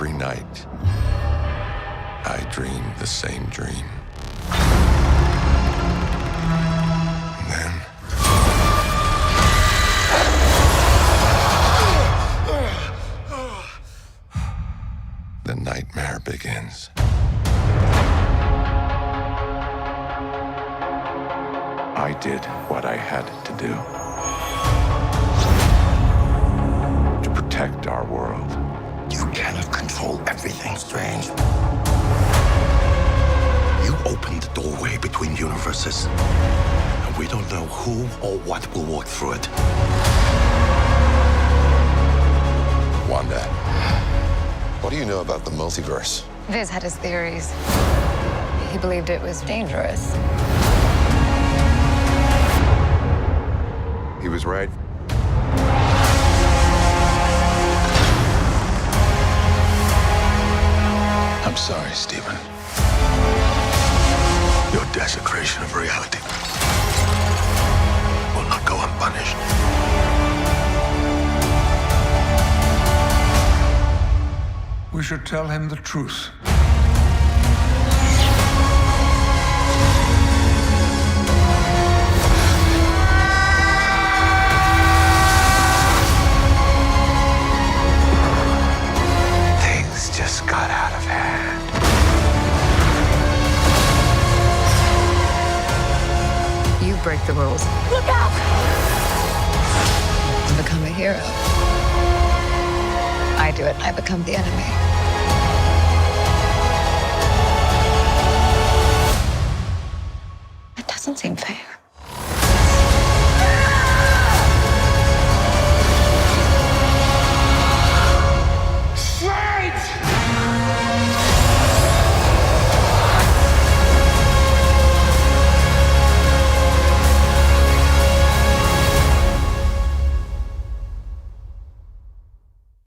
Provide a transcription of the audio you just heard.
every night, I dream the same dream. Then. The nightmare begins. I did what I had to do to protect our everything, Strange. You opened the doorway between universes, and we don't know who or what will walk through it. Wanda, What do you know about the multiverse? Viz had his theories. He believed it was dangerous. He was right. I'm sorry, Stephen. Your desecration of reality will not go unpunished. We should tell him the truth. Break the rules. Look out! Become a hero. I do it, I become the enemy.